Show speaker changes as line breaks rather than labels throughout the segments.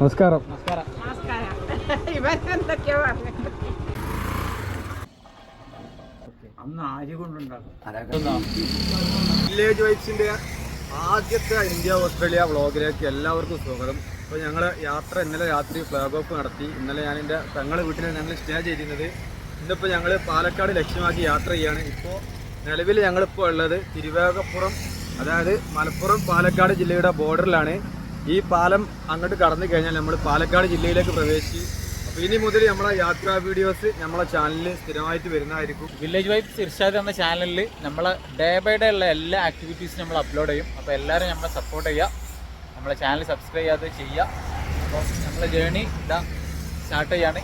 നമസ്കാരം.
ഇവരെന്തൊക്കെയാ പറഞ്ഞത്
അന്ന് ആര് കൊണ്ടുണ്ടാക്കും
വില്ലേജ് വൈബ്സിന്റെ ആദ്യത്തെ ഇന്ത്യ ഓസ്ട്രേലിയ വ്ളോഗിലേക്ക് എല്ലാവർക്കും സ്വാഗതം. അപ്പോൾ ഞങ്ങൾ യാത്ര ഇന്നലെ രാത്രി ഫ്ലാഗ് ഓഫ് നടത്തി. ഇന്നലെ ഞാൻ എന്റെ തങ്ങളെ വീട്ടിൽ ഞങ്ങൾ സ്റ്റേ ചെയ്തിരുന്നത്. ഇന്നിപ്പോൾ ഞങ്ങൾ പാലക്കാട് ലക്ഷ്യമാക്കി യാത്ര ചെയ്യാണ്. ഇപ്പോ നിലവിൽ ഞങ്ങളിപ്പോൾ ഉള്ളത് തിരുവേഗപ്പുറം അതായത് മലപ്പുറം പാലക്കാട് ജില്ലയുടെ ബോർഡറിലാണ് ഈ പാലം അങ്ങോട്ട് കടന്നു കഴിഞ്ഞാൽ നമ്മൾ പാലക്കാട് ജില്ലയിലേക്ക് പ്രവേശിച്ചു അപ്പോൾ ഇനി മുതൽ നമ്മളെ യാത്രാ വീഡിയോസ് നമ്മളെ ചാനലിൽ സ്ഥിരമായിട്ട് വരുന്നതായിരിക്കും.
വില്ലേജ് വൈബ്സ് ഇർഷാദ് എന്ന ചാനലിൽ നമ്മൾ ഡേ ബൈ ഡേ ഉള്ള എല്ലാ ആക്ടിവിറ്റീസും നമ്മൾ അപ്ലോഡ് ചെയ്യും. അപ്പോൾ എല്ലാവരും നമ്മളെ സപ്പോർട്ട് ചെയ്യുക. നമ്മളെ ചാനൽ സബ്സ്ക്രൈബ് ചെയ്യാതെ ചെയ്യുക. അപ്പോൾ നമ്മളെ ജേണി ഇതാ സ്റ്റാർട്ട് ചെയ്യാണ്.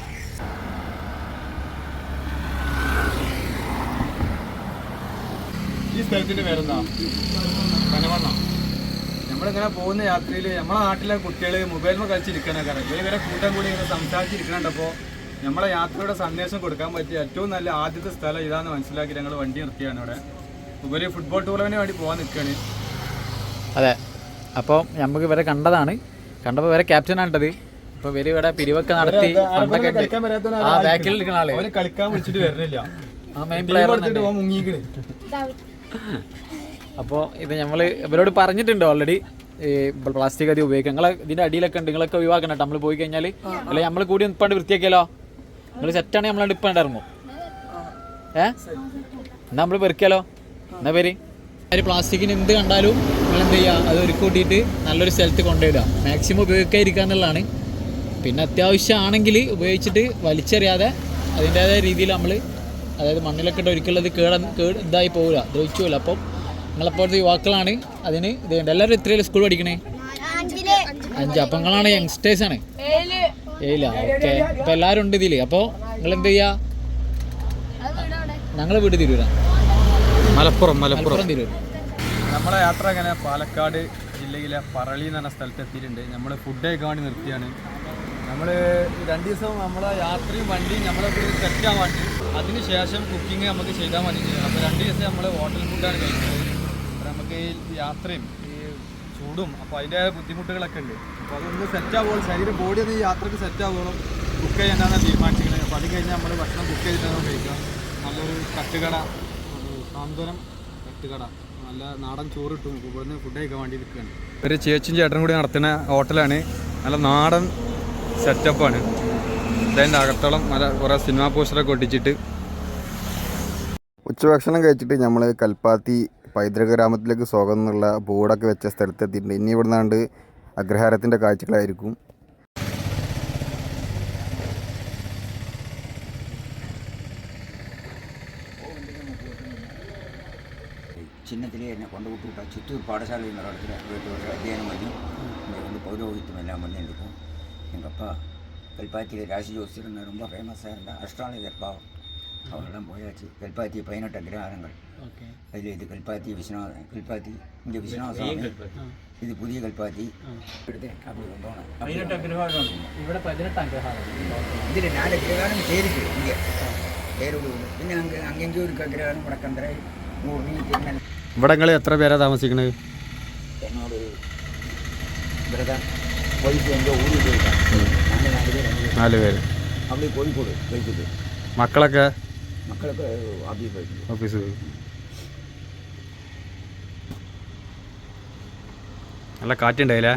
ഈ സ്ഥലത്തിന്റെ പേരെന്താ? പനവണ്ണ നമ്മളിങ്ങനെ പോകുന്ന യാത്രയിൽ നമ്മളെ നാട്ടിലെ കുട്ടികൾ മൊബൈലിൽ കളിച്ചിരിക്കണൊക്കെ ഇവർ ഇവരെ കൂട്ടം കൂടി ഇങ്ങനെ സംസാരിച്ചിരിക്കണപ്പോൾ നമ്മളെ യാത്രയുടെ സന്ദേശം കൊടുക്കാൻ പറ്റിയ ഏറ്റവും നല്ല ആദ്യത്തെ സ്ഥലം ഇതാന്ന് മനസ്സിലാക്കി ഞങ്ങൾ വണ്ടി നിർത്തിയാണ് ഇവിടെ. ഉപരി ഫുട്ബോൾ ടൂർണമെന്റിന് വേണ്ടി പോകാൻ നിൽക്കുകയാണ്
അതെ. അപ്പോൾ നമുക്ക് ഇവരെ കണ്ടതാണ്. കണ്ടപ്പോൾ ഇവരെ ക്യാപ്റ്റനാണിട്ടത് അപ്പോൾ ഇവർ ഇവിടെ പിരിവൊക്കെ നടത്തി ആ ബാക്കിൽ ഇരിക്കുന്ന ആളെ.
കളിക്കാൻ വിളിച്ചിട്ട് വരുന്നില്ല.
ആ മെയിൻ പ്ലെയർ
മുങ്ങിക്കണ്.
അപ്പോൾ ഇത് നമ്മൾ ഇവരോട് പറഞ്ഞിട്ടുണ്ട് ഓൾറെഡി ഈ പ്ലാസ്റ്റിക് അതി ഉപയോഗിക്കുക നിങ്ങളെ ഇതിന്റെ അടിയിലൊക്കെ ഉണ്ട് നിങ്ങളൊക്കെ ഒഴിവാക്കണം കേട്ടോ. നമ്മൾ പോയി കഴിഞ്ഞാൽ അല്ലെ നമ്മൾ കൂടി ഇപ്പാണ്ട് വൃത്തിയാക്കിയാലോ? നിങ്ങൾ സെറ്റാണ് നമ്മളാണ്ട് ഇപ്പാണ്ട് ഇറങ്ങും. ഏ? എന്നാ നമ്മൾ പെറുക്കിയാലോ? എന്നാ പേര്? ഒരു പ്ലാസ്റ്റിക്കിന് എന്ത് കണ്ടാലും നിങ്ങൾ എന്ത് ചെയ്യുക അത് ഒരു കൂട്ടിയിട്ട് നല്ലൊരു സ്ഥലത്ത് കൊണ്ടുപോയിടുക മാക്സിമം ഉപയോഗിക്കാതിരിക്കുക എന്നുള്ളതാണ്. പിന്നെ അത്യാവശ്യമാണെങ്കിൽ ഉപയോഗിച്ചിട്ട് വലിച്ചെറിയാതെ അതിന്റേതായ രീതിയിൽ നമ്മൾ അതായത് മണ്ണിലൊക്കെ ഇട്ട് ഒരിക്കലും കേട കേട് ഇതായി പോകില്ല ദ്രവിച്ചു പോകില്ല അപ്പം നിങ്ങളെപ്പോഴത്തെ യുവാക്കളാണ്. അതിന് ഇത് ചെയ്യേണ്ടത്. എല്ലാവരും എത്രയും സ്കൂൾ പഠിക്കണേ? അഞ്ച്. അപ്പം നിങ്ങളാണ് യങ്സ്റ്റേഴ്സ് ആണ് ഏയില്ല ഓക്കെ അപ്പം എല്ലാവരും ഉണ്ട് ഇതിൽ അപ്പോൾ നിങ്ങൾ എന്ത് ചെയ്യുക ഞങ്ങൾ വീട് തിരൂരാ.
മലപ്പുറം
മലപ്പുറം. തിരൂർ
നമ്മുടെ യാത്ര അങ്ങനെ പാലക്കാട് ജില്ലയിലെ പറളി എന്ന് പറഞ്ഞ സ്ഥലത്ത് എത്തിയിട്ടുണ്ട്. നമ്മൾ ഫുഡ് ഒക്കെ വേണ്ടി നിർത്തിയാണ്. നമ്മൾ രണ്ട് ദിവസം നമ്മളെ യാത്രയും വണ്ടിയും നമ്മളെ സെറ്റാൻ വേണ്ടി. അതിന് ശേഷം കുക്കിംഗ് നമുക്ക് ചെയ്താൽ മതി. അപ്പോൾ രണ്ട് ദിവസം നമ്മൾ ഹോട്ടൽ ഫുഡാണ് കഴിക്കുന്നത്. ഈ യാത്രയും ഈ ചൂടും അപ്പോൾ അതിന്റെ ബുദ്ധിമുട്ടുകളൊക്കെ ഉണ്ട്. അപ്പോൾ അതൊന്ന് സെറ്റ് ആവുകയുള്ളൂ. ശരീരം ബോഡി ഒന്ന് ഈ യാത്രയ്ക്ക് സെറ്റ് ആവുകയുള്ളൂ. ബുക്ക് ചെയ്യാനാണ് തീരുമാനിച്ചിരിക്കുന്നത്. അപ്പോൾ അത് കഴിഞ്ഞാൽ നമ്മൾ ഭക്ഷണം ബുക്ക് ചെയ്തിട്ടാണ് കഴിക്കുക. നല്ലൊരു തട്ടുകട ഒരു സാന്ത്വനം തട്ടുകട നല്ല നാടൻ ചോറ് കിട്ടും ഇവിടുന്ന് ഫുഡ് കഴിക്കാൻ വേണ്ടി നിൽക്കുകയാണ്. ഒരു ചേച്ചിയും ചേട്ടനും കൂടി നടത്തുന്ന ഹോട്ടലാണ്. നല്ല നാടൻ സെറ്റപ്പാണ് ഇതിന്റെ അകത്തോളം നല്ല കുറേ സിനിമാ പോസ്റ്ററൊക്കെ ഒട്ടിച്ചിട്ട്.
ഉച്ചഭക്ഷണം കഴിച്ചിട്ട് നമ്മൾ കൽപ്പാത്തി പൈതൃക ഗ്രാമത്തിലേക്ക് സ്വാഗതം എന്നുള്ള ബോർഡൊക്കെ വെച്ച സ്ഥലത്തെത്തിയിട്ടുണ്ട് ഇനി ഇവിടെ നിന്നാണ്ട് അഗ്രഹാരത്തിൻ്റെ കാഴ്ചകളായിരിക്കും
ചിഹ്നത്തിലെ എന്നെ കൊണ്ടുവിട്ടു വിട്ട ചിറ്റൂർ பாடசாலை என்ற இடத்துல போயிட்டு ஒரு அத்தியானம் பண்ணி இங்கே வந்து பௌரோகித்தம் எல்லாம் பண்ணியிருக்கோம் எங்கள் அப்பா கல்பாத்தியில் ராசி ஜோசியர் ரொம்ப ஃபேமஸாக இருந்தால் அஷ்டாலயர் பாவம் അവിടെല്ലാം പോയാച്ച് കൽപ്പാത്തി പതിനെട്ട് അഗ്രഹാരങ്ങൾ.
അതിൽ
ഇത് കൽപ്പാത്തി വിശ്വനാഥ കൽപ്പാത്തി ഇന്ത്യ വിശ്വനാഥ സ്വാമി. ഇത് പുതിയ കൽപ്പാത്തി. ഇവിടുത്തെ അപ്പോൾ കൊണ്ടുപോകണം. പതിനെട്ട് അഗ്രഹാരം
ഇവിടെ പതിനെട്ട് അഗ്രഹാരം
ഇതിൽ നാല് അഗ്രഹാരം ചേരിക്ക് ഇന്ത്യ. പേരോട് പിന്നെ അങ്ങ് അങ്ങെങ്കിൽ ഒരു അഗ്രഹാരം വടക്കന്തര നൂറിന്
തിരുമല ഇവിടങ്ങളിൽ എത്ര പേരാ താമസിക്കുന്നത് നാല് പേര്.
കോഴിക്കോട്.
മക്കളൊക്കെ? ഓഫീസ് നല്ല കാറ്റുണ്ടായില്ല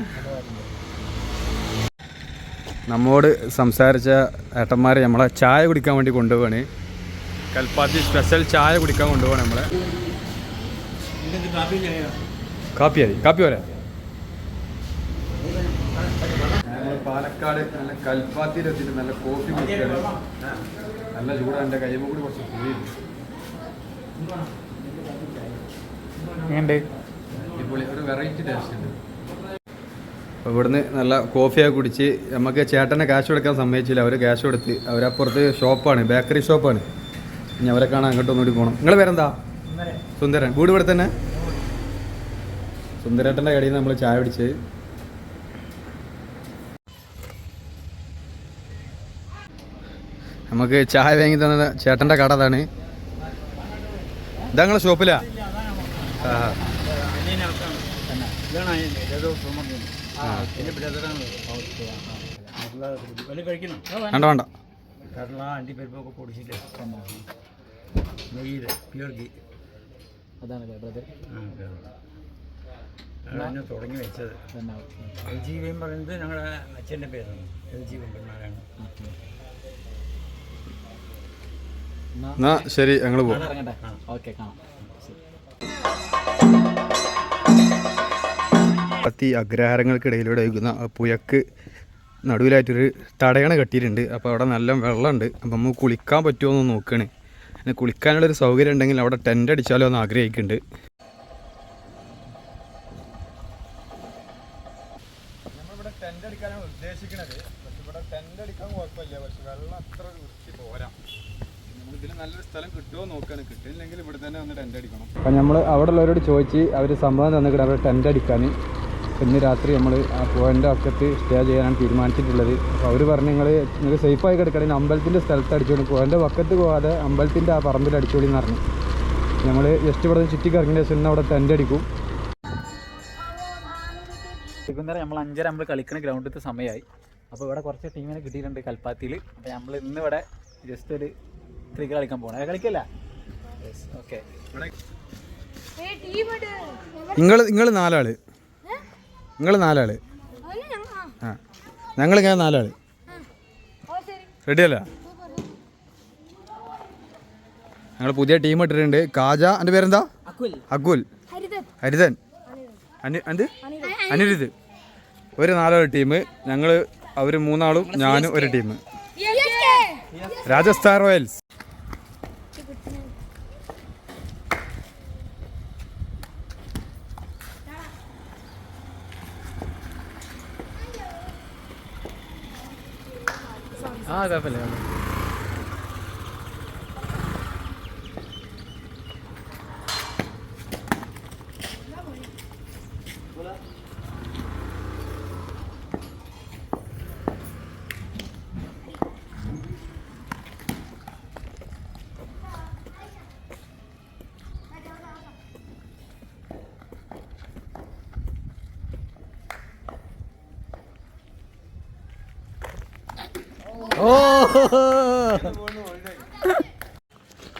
നമ്മോട് സംസാരിച്ച ഏട്ടന്മാരെ നമ്മളെ ചായ കുടിക്കാൻ വേണ്ടി കൊണ്ടുപോവാണ്. കൽപ്പാത്തി സ്പെഷ്യൽ ചായ കുടിക്കാൻ കൊണ്ടുപോകണം നമ്മളെ. കാപ്പി മതി കാപ്പി പോരാ. പാലക്കാട് നല്ല കൽപ്പാത്തിയിലെത്തിയിട്ട് നല്ല കോഫി കുടിക്കുകയാണ് നല്ല ചൂടാണ് എന്റെ കയ്യുമ്പോൾ കൂടി കുറച്ച്
എങ്ങനെയുണ്ട്?
അടിപൊളി ഒരു വെറൈറ്റി ടേസ്റ്റ് ഉണ്ട്. അപ്പോൾ ഇവിടുന്ന് നല്ല കോഫിയൊക്കെ കുടിച്ച് നമുക്ക് ചേട്ടനെ ക്യാഷ് കൊടുക്കാൻ സമ്മതിച്ചില്ല. അവർ ക്യാഷ് കൊടുത്ത് അവരപ്പുറത്ത് ഷോപ്പാണ് ബേക്കറി ഷോപ്പാണ് ഇനി അവരെ കാണാൻ അങ്ങോട്ട് ഒന്നുകൂടി പോകണം നിങ്ങൾ പേരെന്താ? സുന്ദരൻ. വീട് ഇവിടെ തന്നെ സുന്ദരേട്ടന്റെ കടയിൽ നിന്ന് നമ്മൾ ചായ പിടിച്ച് നമുക്ക് ചായ വാങ്ങി തന്ന ചേട്ടന്റെ കട അതാണ്. ഇതങ്ങളെ ഷോപ്പിലാ? വേണ്ട വേണ്ട.
കടല
ബ്രദർ
തുടങ്ങി വെച്ചത് ജീവൻ പറയുന്നത് ഞങ്ങളുടെ അച്ഛന്റെ പേരാണ് എൽ ജീവൻ പെരുമാറാണ്
എന്നാ ശരി ഞങ്ങൾ പോകും
ഓക്കെ കാണാം.
പത്തി അഗ്രഹാരങ്ങൾക്കിടയിലൂടെ ഒഴുകുന്ന പുഴക്ക് നടുവിലായിട്ടൊരു തടയണ കെട്ടിയിട്ടുണ്ട്. അപ്പോൾ അവിടെ നല്ല വെള്ളമുണ്ട്. അപ്പം നമുക്ക് കുളിക്കാൻ പറ്റുമോ എന്ന് നോക്കുകയാണ് പിന്നെ കുളിക്കാനുള്ളൊരു സൗകര്യം ഉണ്ടെങ്കിൽ അവിടെ ടെന്റ് അടിച്ചാലോ എന്ന് ആഗ്രഹിക്കുന്നുണ്ട് നമ്മളിവിടെ ടെന്റ് അടിക്കാനാണ് ഉദ്ദേശിക്കുന്നത് പക്ഷെ ഇവിടെ ടെന്റ് അടിക്കാൻ കുഴപ്പമില്ല പക്ഷെ വെള്ളം അത്ര വൃത്തി പോരാ നമ്മളിതിൽ നല്ലൊരു സ്ഥലം കിട്ടുമോ ഇവിടെ തന്നെ ഒന്ന് ടെന്റ് അടിക്കണം. അപ്പം നമ്മൾ അവിടെ ഉള്ളവരോട് ചോദിച്ച് അവർ സമ്മതം തന്നിട്ട് അവിടെ ടെന്റ് അടിക്കാൻ ഇന്ന് രാത്രി നമ്മൾ ആ പോയിന്റെ അക്കത്ത് സ്റ്റേ ചെയ്യാനാണ് തീരുമാനിച്ചിട്ടുള്ളത്. അപ്പോൾ അവർ പറഞ്ഞു നിങ്ങൾ സേഫ് സേഫായി കിടക്കണമെങ്കിൽ അമ്പലത്തിന്റെ സ്ഥലത്ത് അടിച്ചോളി. പോയിന്റെ പക്കത്ത് പോകാതെ അമ്പലത്തിന്റെ ആ പറമ്പിൽ അടിച്ചോളി എന്ന് പറഞ്ഞു. നമ്മൾ ജസ്റ്റ് ഇവിടെ നിന്ന് ചുറ്റി കറങ്ങിയ ശേഷം അവിടെ ടെന്റ് അടിക്കും.
വൈകുന്നേരം നമ്മൾ അഞ്ചര നമ്മൾ കളിക്കുന്ന ഗ്രൗണ്ടിലത്തെ സമയമായി. അപ്പോൾ ഇവിടെ കുറച്ച് ടീമിനെ കിട്ടിയിട്ടുണ്ട് കൽപ്പാത്തിയിൽ അപ്പോൾ നമ്മൾ ഇന്നിവിടെ ജസ്റ്റ് ഒരു ക്രിക്കറ്റ് കളിക്കാൻ പോകണം കളിക്കല്ല? ഓക്കെ
നിങ്ങൾ നിങ്ങൾ നാലാൾ. നിങ്ങൾ നാലാൾ. ആ. ഞങ്ങളിങ്ങനെ നാലാൾ. റെഡിയല്ല? ഞങ്ങൾ പുതിയ ടീം ഇട്ടിട്ടുണ്ട്. കാജ എന്റെ പേരെന്താ? അഗുൽ ഹരിതൻ. എന്ത്? അനിരുദ്ധ്. ഒരു നാലാൾ ടീം ഞങ്ങൾ അവർ മൂന്നാളും ഞാനും ഒരു ടീം രാജസ്ഥാൻ റോയൽസ്.
ആ കുഴപ്പമില്ല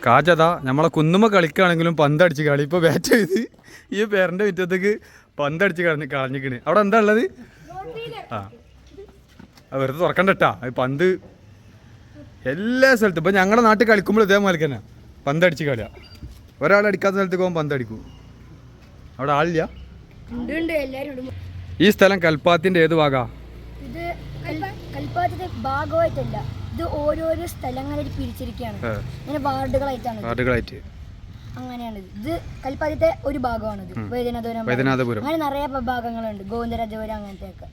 കാജതാ നമ്മളെ കുന്നുമ്മ കളിക്കുകയാണെങ്കിലും പന്തടിച്ച് കളി. ഇപ്പോൾ ബാറ്റ് ചെയ്ത് ഈ പേരന്റെ മുറ്റത്തേക്ക് പന്തടിച്ച് കളഞ്ഞ് കളഞ്ഞിക്കണ്. അവിടെ എന്താ ഉള്ളത്? ആ. വെറുതെ തുറക്കണ്ടട്ടാ പന്ത് എല്ലാ സ്ഥലത്തും. ഇപ്പം ഞങ്ങളുടെ നാട്ടിൽ കളിക്കുമ്പോൾ ഇതേമാതിരി തന്നെ. പന്തടിച്ച് കളിയാ. ഒരാൾ അടിക്കാത്ത സ്ഥലത്തേക്ക് പോകുമ്പോൾ പന്തടിക്കും. അവിടെ ആളില്ല? ഈ സ്ഥലം കൽപ്പാത്തിന്റെ ഏത് ഭാഗാ?
ഇത് കൽപ്പാത്തത്തെ ഭാഗമായിട്ടല്ല. ഇത് ഓരോരോ സ്ഥലങ്ങളിൽ പിരിച്ചിരിക്കുകയാണ്. ഇങ്ങനെ വാർഡുകളായിട്ടാണ് ഇത്.
വാർഡുകളായിട്ട്.
അങ്ങനെയാണ് ഇത്. ഇത് കൽപ്പാത്തത്തെ ഒരു ഭാഗമാണിത്. വൈദ്യനാഥപുരം ഭാഗം.
വൈദ്യനാഥപുരം.
അങ്ങനെ നിറയെ ഭാഗങ്ങളുണ്ട്. ഗോവിന്ദരാജപുരം അങ്ങനത്തെ ഒക്കെ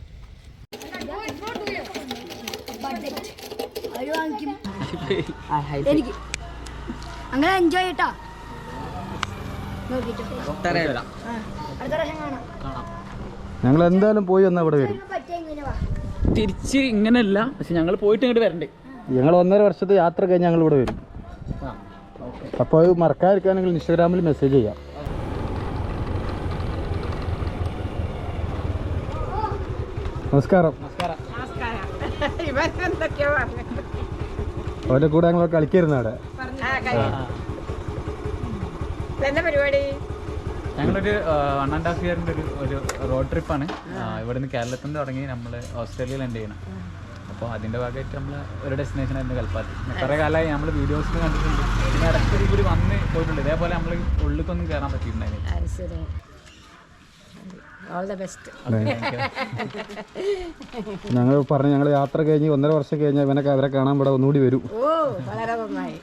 എനിക്ക് അങ്ങനെ എൻജോയ് ചെയ്യട്ടാ. നോക്കിട്ടോ അടുത്ത പ്രാവശ്യം കാണാം.
കാണാം
ഞങ്ങൾ എന്തായാലും പോയി വന്നാൽ ഇവിടെ വരും.
പറ്റിയ ഇങ്ങനെ വാ.
തിരിച്ച് ഇങ്ങനെയല്ല പക്ഷെ ഞങ്ങൾ പോയിട്ട് ഇങ്ങോട്ട് വരണ്ടേ.
ഞങ്ങൾ ഒന്നര വർഷത്തെ യാത്ര കഴിഞ്ഞ് ഞങ്ങൾ ഇവിടെ വരും.
ആ
അപ്പോൾ അത് മറക്കാതിരിക്കുകയാണെങ്കിൽ ഇൻസ്റ്റാഗ്രാമിൽ മെസ്സേജ് ചെയ്യാം. നമസ്കാരം.
നമസ്കാരം.
അവന്റെ കൂടെ ഞങ്ങൾ കളിക്കായിരുന്നു അവിടെ.
എന്താ പരിപാടി?
ഞങ്ങളൊരു വൺ ആൻഡ് ഹാഫ് ഇയറിന്റെ ഒരു ഒരു റോഡ് ട്രിപ്പാണ് ഇവിടെ നിന്ന് കേരളത്തിൽ നിന്ന് തുടങ്ങി നമ്മൾ ഓസ്ട്രേലിയയിൽ എൻഡ് ചെയ്യണം. അപ്പോൾ അതിന്റെ ഭാഗമായിട്ട് നമ്മൾ ഒരു ഡെസ്റ്റിനേഷൻ ആയിരുന്നു കൽപ്പാത്തി. കുറേ കാലമായി നമ്മൾ വീഡിയോസിൽ കണ്ടിട്ടുണ്ട്. പിന്നെ ഇടയ്ക്ക് കൂടി വന്ന് പോയിട്ടുണ്ട്. ഇതേപോലെ നമ്മൾ ഉള്ളിലേക്കൊന്നും കയറാൻ പറ്റിയിട്ടുണ്ടായിരുന്നു
ഞങ്ങൾ പറഞ്ഞു ഞങ്ങൾ യാത്ര കഴിഞ്ഞ് ഒന്നര വർഷം കഴിഞ്ഞ് ഇവനൊക്കെ അവരെ കാണാൻ ഇവിടെ ഒന്നുകൂടി വരും.
ഓ വളരെ നന്നായി.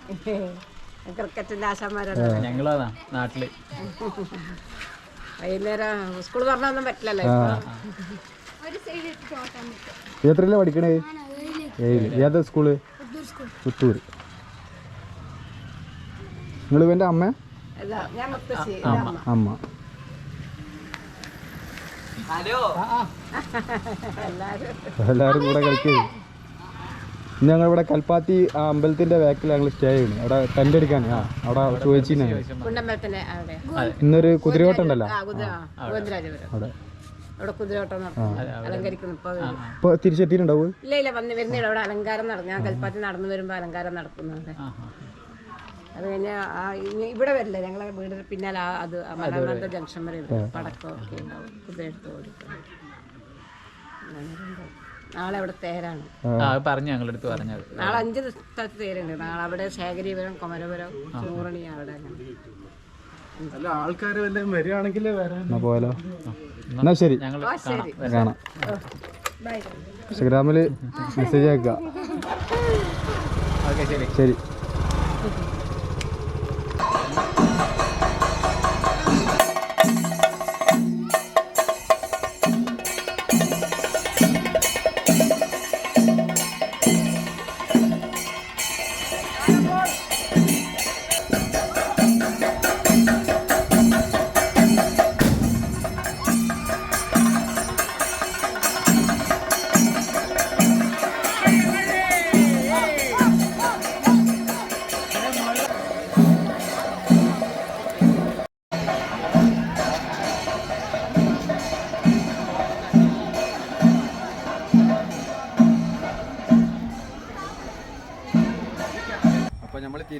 ആശാന്മാരാണ്.
ഞങ്ങളതാ നാട്ടിൽ.
വൈകുന്നേരം സ്കൂൾ പറ്റില്ലല്ലോ
എത്രയിലാണ് പഠിക്കണേ? ഏതാ സ്കൂൾ? പുത്തൂർ നിങ്ങൾ ഇവന്റെ അമ്മ. അമ്മ. എല്ലാവരും കൂടെ കളിക്കുക ഞങ്ങൾ ഇവിടെ കൽപ്പാത്തി അമ്പലത്തിന്റെ ബാക്കിൽ ഞങ്ങൾ സ്റ്റേ ചെയ്യണം. അവിടെ ടെന്റ് അടിക്കാൻ ആ അവിടെ ചോദിച്ചിരുന്നു ഇന്നൊരു കുതിരയോട്ടം ഉണ്ടല്ലോ?
ആ കുതിര
അവിടെ.
അവിടെ. അലങ്കരിക്കുന്നു. ഇപ്പൊ
തിരിച്ചെത്തിയിട്ടുണ്ടാവും?
ഇല്ല ഇല്ല വന്ന് വരുന്നില്ല അവിടെ അലങ്കാരം നടന്നു ഞാൻ കൽപ്പാത്തി നടന്നു വരുമ്പോൾ അലങ്കാരം നടക്കുന്നുണ്ട് അത് കഴിഞ്ഞാൽ ആ ഇവിടെ വരില്ല. ഞങ്ങളെ വീടിന് പിന്നാലെ അത് ആ ജംഗ്ഷൻ വരെ വരും. പടക്കം ഒക്കെ ഉണ്ടാവും. കുതിരയെടുത്ത് ഓടിക്കും. നാളെ അവിടെ തേരാണ്.
ആ. പറഞ്ഞു ഞങ്ങളുടെ അടുത്ത് പറഞ്ഞത്
നാളെ അഞ്ച് സ്ഥലത്ത് തേരുണ്ട്. നാളെ അവിടെ ശേഖരീപുരം കൊമരപുരം ചൂറണി അവിടെ
അല്ല ആൾക്കാർ വല്ലതും വരികയാണെങ്കിൽ വരാൻ പോയാലോ? എന്നാ ശരി.
ഞങ്ങൾ
ശരി.
കാണാം ഇൻസ്റ്റഗ്രാമിൽ മെസ്സേജ് അയക്കാം
ഓക്കെ ശരി.
ശരി.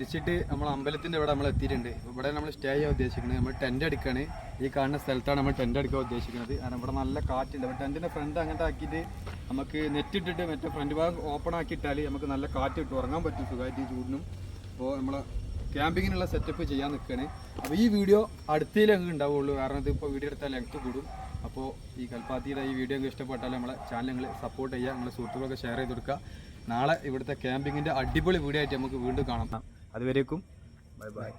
തിരിച്ചിട്ട് നമ്മൾ അമ്പലത്തിന്റെ ഇവിടെ നമ്മൾ എത്തിയിട്ടുണ്ട്. ഇവിടെ നമ്മൾ സ്റ്റേ ചെയ്യാൻ ഉദ്ദേശിക്കുന്നത് നമ്മൾ ടെന്റ് അടിക്കുകയാണ് ഈ കാണുന്ന സ്ഥലത്താണ് നമ്മൾ ടെന്റ് അടിക്കാൻ ഉദ്ദേശിക്കുന്നത്. കാരണം ഇവിടെ നല്ല കാറ്റുണ്ട്. അപ്പോൾ ടെന്റിന്റെ ഫ്രണ്ട് അങ്ങനത്തെ ആക്കിയിട്ട് നമുക്ക് നെറ്റ് ഇട്ടിട്ട് മറ്റേ ഫ്രണ്ട് ഭാഗം ഓപ്പൺ ആക്കിയിട്ടാൽ നമുക്ക് നല്ല കാറ്റ് ഇട്ട് ഉറങ്ങാൻ പറ്റും സുഖമായിട്ട് ഈ ചൂടിനും. അപ്പോൾ നമ്മൾ ക്യാമ്പിങ്ങിനുള്ള സെറ്റപ്പ് ചെയ്യാൻ നിൽക്കുകയാണ് അപ്പോൾ ഈ വീഡിയോ അടുത്തേ അങ്ങ് ഉണ്ടാവുള്ളൂ. കാരണം ഇത് ഇപ്പോൾ വീഡിയോ എടുത്താൽ ലെങ്ത് കൂടും. അപ്പോൾ ഈ കൽപ്പാത്തിയുടെ ഈ വീഡിയോ ഇഷ്ടപ്പെട്ടാൽ നമ്മളെ ചാനൽ സപ്പോർട്ട് ചെയ്യുക. നിങ്ങളെ സുഹൃത്തുക്കളൊക്കെ ഷെയർ ചെയ്ത് കൊടുക്കുക. നാളെ ഇവിടുത്തെ ക്യാമ്പിങ്ങിന്റെ അടിപൊളി വീഡിയോ ആയിട്ട് നമുക്ക് വീണ്ടും കാണാം. അതുവരേക്കും. Bye bye.